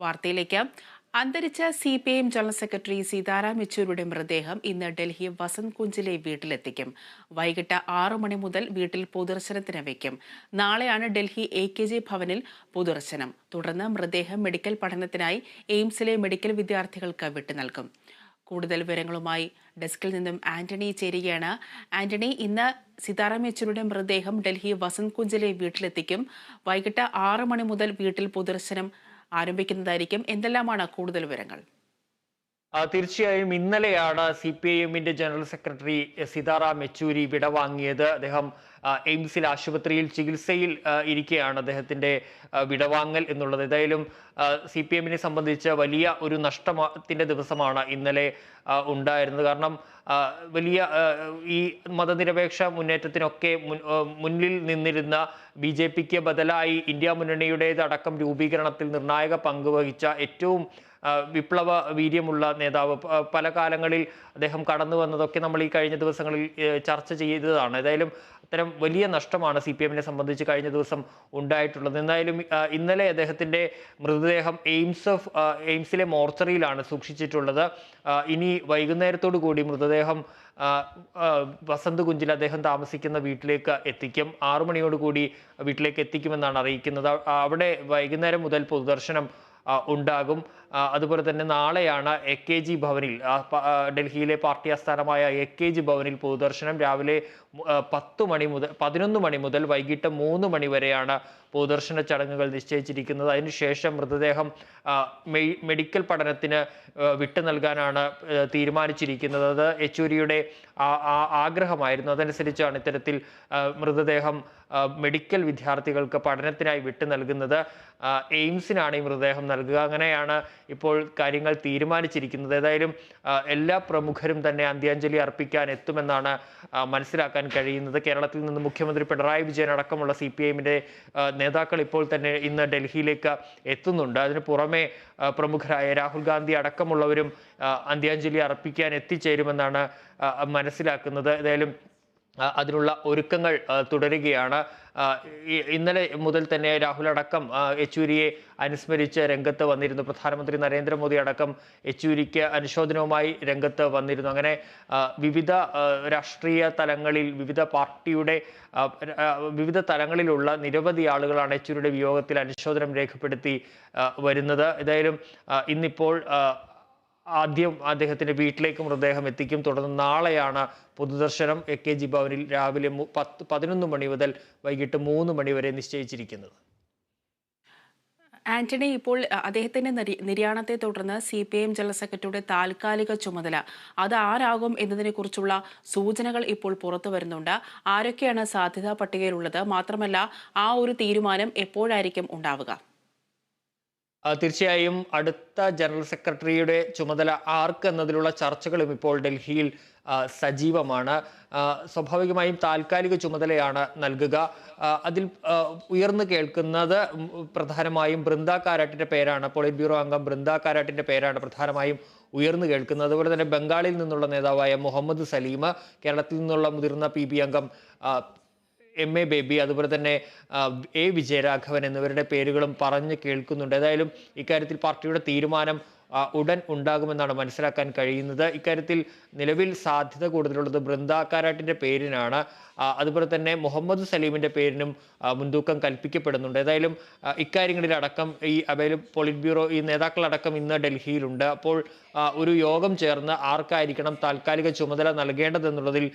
വാർത്തയിലേക്ക്. അന്തരിച്ച C P I M general secretary Sitaram യെച്ചൂരിയുടെ മൃതദേഹം ഇന്ന് ഡൽഹി വസന്ത് കുഞ്ചിലെ വീട്ടിലെത്തിക്കും. വൈകിട്ട് ആറു മണി മുതൽ വീട്ടിൽ പൊതുദർശനത്തിന് വയ്ക്കും. നാളെയാണ് ഡൽഹി എ കെ ജി ഭവനിൽ പൊതുദർശനം. തുടർന്ന് മൃതദേഹം മെഡിക്കൽ പഠനത്തിനായി എയിംസിലെ മെഡിക്കൽ വിദ്യാർത്ഥികൾക്ക് വിട്ടു നൽകും. കൂടുതൽ വിവരങ്ങളുമായി ഡെസ്കിൽ നിന്നും ആന്റണി ചേരുകയാണ്. ആന്റണി ഇന്ന് സീതാറാം യെച്ചൂരിയുടെ മൃതദേഹം ഡൽഹി വസന്ത് കുഞ്ചിലെ വീട്ടിലെത്തിക്കും. വൈകിട്ട് ആറ് മണി മുതൽ വീട്ടിൽ പൊതുദർശനം ആരംഭിക്കുന്നതായിരിക്കും. എന്തെല്ലാമാണ് കൂടുതൽ വിവരങ്ങൾ? തീർച്ചയായും ഇന്നലെയാണ് സി പി ഐ എമ്മിന്റെ ജനറൽ സെക്രട്ടറി സീതാറാം യെച്ചൂരി വിടവാങ്ങിയത്. അദ്ദേഹം എയിംസിൽ ആശുപത്രിയിൽ ചികിത്സയിൽ ഇരിക്കുകയാണ് അദ്ദേഹത്തിന്റെ വിടവാങ്ങൽ എന്നുള്ളത്. ഏതായാലും സി പി എമ്മിനെ സംബന്ധിച്ച് വലിയ ഒരു നഷ്ടത്തിന്റെ ദിവസമാണ് ഇന്നലെ ഉണ്ടായിരുന്നത്. കാരണം വലിയ ഈ മതനിരപേക്ഷ മുന്നേറ്റത്തിനൊക്കെ മുന്നിൽ നിന്നിരുന്ന ബി ജെ പിക്ക് ബദലായി ഇന്ത്യ മുന്നണിയുടേതടക്കം രൂപീകരണത്തിൽ നിർണായക പങ്ക് വഹിച്ച ഏറ്റവും വിപ്ലവ വീര്യമുള്ള നേതാവ്. പല കാലങ്ങളിൽ അദ്ദേഹം കടന്നു വന്നതൊക്കെ നമ്മൾ ഈ കഴിഞ്ഞ ദിവസങ്ങളിൽ ചർച്ച ചെയ്തതാണ്. ഏതായാലും അത്തരം വലിയ നഷ്ടമാണ് സി പി എമ്മിനെ സംബന്ധിച്ച് കഴിഞ്ഞ ദിവസം ഉണ്ടായിട്ടുള്ളത്. എന്തായാലും ഇന്നലെ അദ്ദേഹത്തിന്റെ അദ്ദേഹത്തിന്റെ മൃതദേഹം എയിംസ് ഓഫ് എയിംസിലെ മോർച്ചറിയിലാണ് സൂക്ഷിച്ചിട്ടുള്ളത്. ഇനി വൈകുന്നേരത്തോടു കൂടി മൃതദേഹം വസന്ത് കുഞ്ചിൽ അദ്ദേഹം താമസിക്കുന്ന വീട്ടിലേക്ക് എത്തിക്കും. ആറു മണിയോടുകൂടി വീട്ടിലേക്ക് എത്തിക്കുമെന്നാണ് അറിയിക്കുന്നത്. അവിടെ വൈകുന്നേരം മുതൽ പൊതുദർശനം ഉണ്ടാകും. അതുപോലെ തന്നെ നാളെയാണ് എ കെ ജി ഭവനിൽ ഡൽഹിയിലെ പാർട്ടി ആസ്ഥാനമായ എ കെ ജി ഭവനിൽ പൊതുദർശനം. രാവിലെ പത്ത് മണി മുതൽ പതിനൊന്ന് മണി മുതൽ വൈകിട്ട് മൂന്ന് മണി വരെയാണ് പൊതുദർശന ചടങ്ങുകൾ നിശ്ചയിച്ചിരിക്കുന്നത്. അതിനുശേഷം മൃതദേഹം മെഡിക്കൽ പഠനത്തിന് വിട്ടു നൽകാനാണ് തീരുമാനിച്ചിരിക്കുന്നത്. അത് യെച്ചൂരിയുടെ ആഗ്രഹമായിരുന്നു. അതനുസരിച്ചാണ് ഇത്തരത്തിൽ മൃതദേഹം മെഡിക്കൽ വിദ്യാർത്ഥികൾക്ക് പഠനത്തിനായി വിട്ടു നൽകുന്നത്. എയിംസിനാണ് ഈ മൃതദേഹം നൽകുക. അങ്ങനെയാണ് ഇപ്പോൾ കാര്യങ്ങൾ തീരുമാനിച്ചിരിക്കുന്നത്. ഏതായാലും എല്ലാ പ്രമുഖരും തന്നെ അന്ത്യാഞ്ജലി അർപ്പിക്കാൻ എത്തുമെന്നാണ് മനസ്സിലാക്കാൻ കഴിയുന്നത്. കേരളത്തിൽ നിന്ന് മുഖ്യമന്ത്രി പിണറായി വിജയൻ അടക്കമുള്ള സി പി നേതാക്കൾ ഇപ്പോൾ തന്നെ ഇന്ന് ഡൽഹിയിലേക്ക് എത്തുന്നുണ്ട്. അതിന് പുറമെ പ്രമുഖരായ രാഹുൽ ഗാന്ധി അടക്കമുള്ളവരും അന്ത്യാഞ്ജലി അർപ്പിക്കാൻ എത്തിച്ചേരുമെന്നാണ് മനസ്സിലാക്കുന്നത്. ഏതായാലും അതിനുള്ള ഒരുക്കങ്ങൾ തുടരുകയാണ്. ഇന്നലെ മുതൽ തന്നെ രാഹുൽ അടക്കം യെച്ചൂരിയെ അനുസ്മരിച്ച് രംഗത്ത് വന്നിരുന്നു. പ്രധാനമന്ത്രി നരേന്ദ്രമോദി അടക്കം യെച്ചൂരിക്ക് അനുശോചനവുമായി രംഗത്ത് വന്നിരുന്നു. അങ്ങനെ വിവിധ രാഷ്ട്രീയ തലങ്ങളിൽ വിവിധ പാർട്ടിയുടെ വിവിധ തലങ്ങളിലുള്ള നിരവധി ആളുകളാണ് യെച്ചൂരിയുടെ വിയോഗത്തിൽ അനുശോചനം രേഖപ്പെടുത്തി വരുന്നത്. ഏതായാലും ഇന്നിപ്പോൾ ആദ്യം അദ്ദേഹത്തിന്റെ വീട്ടിലേക്ക് മൃതദേഹം എത്തിക്കും. തുടർന്ന് നാളെയാണ് പൊതുദർശനം. എ കെ ജി ഭവനിൽ രാവിലെ പത്ത് പതിനൊന്ന് മണി മുതൽ വൈകിട്ട് മൂന്ന് മണി വരെ നിശ്ചയിച്ചിരിക്കുന്നത്. ആന്റണി ഇപ്പോൾ അദ്ദേഹത്തിന്റെ നിര്യ- നിര്യാണത്തെ തുടർന്ന് സി പി എം ജനറൽ സെക്രട്ടറിയുടെ താൽക്കാലിക ചുമതല. അത് ആരാകും എന്നതിനെ കുറിച്ചുള്ള സൂചനകൾ ഇപ്പോൾ പുറത്തു വരുന്നുണ്ട്. ആരൊക്കെയാണ് സാധ്യതാ പട്ടികയിലുള്ളത്? മാത്രമല്ല ആ ഒരു തീരുമാനം എപ്പോഴായിരിക്കും ഉണ്ടാവുക? തീർച്ചയായും അടുത്ത ജനറൽ സെക്രട്ടറിയുടെ ചുമതല ആർക്ക് എന്നതിലുള്ള ചർച്ചകളും ഇപ്പോൾ ഡൽഹിയിൽ സജീവമാണ്. സ്വാഭാവികമായും താൽക്കാലിക ചുമതലയാണ് നൽകുക. അതിൽ ഉയർന്നു കേൾക്കുന്നത് പ്രധാനമായും ബൃന്ദ കാരാട്ടിന്റെ പേരാണ്. പോളിറ്റ് ബ്യൂറോ അംഗം ബൃന്ദ കാരാട്ടിന്റെ പേരാണ് പ്രധാനമായും ഉയർന്നു കേൾക്കുന്നത്. അതുപോലെ തന്നെ ബംഗാളിൽ നിന്നുള്ള നേതാവായ മുഹമ്മദ് സലീം കേരളത്തിൽ നിന്നുള്ള മുതിർന്ന പി അംഗം എം എ ബേബി അതുപോലെ തന്നെ എ വിജയരാഘവൻ എന്നിവരുടെ പേരുകളും പറഞ്ഞ് കേൾക്കുന്നുണ്ട്. ഏതായാലും ഇക്കാര്യത്തിൽ പാർട്ടിയുടെ തീരുമാനം ഉടൻ ഉണ്ടാകുമെന്നാണ് മനസ്സിലാക്കാൻ കഴിയുന്നത്. ഇക്കാര്യത്തിൽ നിലവിൽ സാധ്യത കൂടുതലുള്ളത് ബൃന്ദ കാരാട്ടിന്റെ പേരിനാണ്. അതുപോലെ തന്നെ മുഹമ്മദ് സലീമിന്റെ പേരിനും മുൻതൂക്കം കൽപ്പിക്കപ്പെടുന്നുണ്ട്. ഏതായാലും ഇക്കാര്യങ്ങളിലടക്കം ഈ അതായാലും പോളിറ്റ് ബ്യൂറോ ഈ നേതാക്കളടക്കം ഇന്ന് ഡൽഹിയിലുണ്ട്. അപ്പോൾ ഒരു യോഗം ചേർന്ന് ആർക്കായിരിക്കണം താൽക്കാലിക ചുമതല നൽകേണ്ടതെന്നുള്ളതിൽ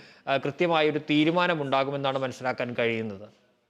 കൃത്യമായൊരു തീരുമാനമുണ്ടാകുമെന്നാണ് മനസ്സിലാക്കാൻ കഴിയുന്നത്.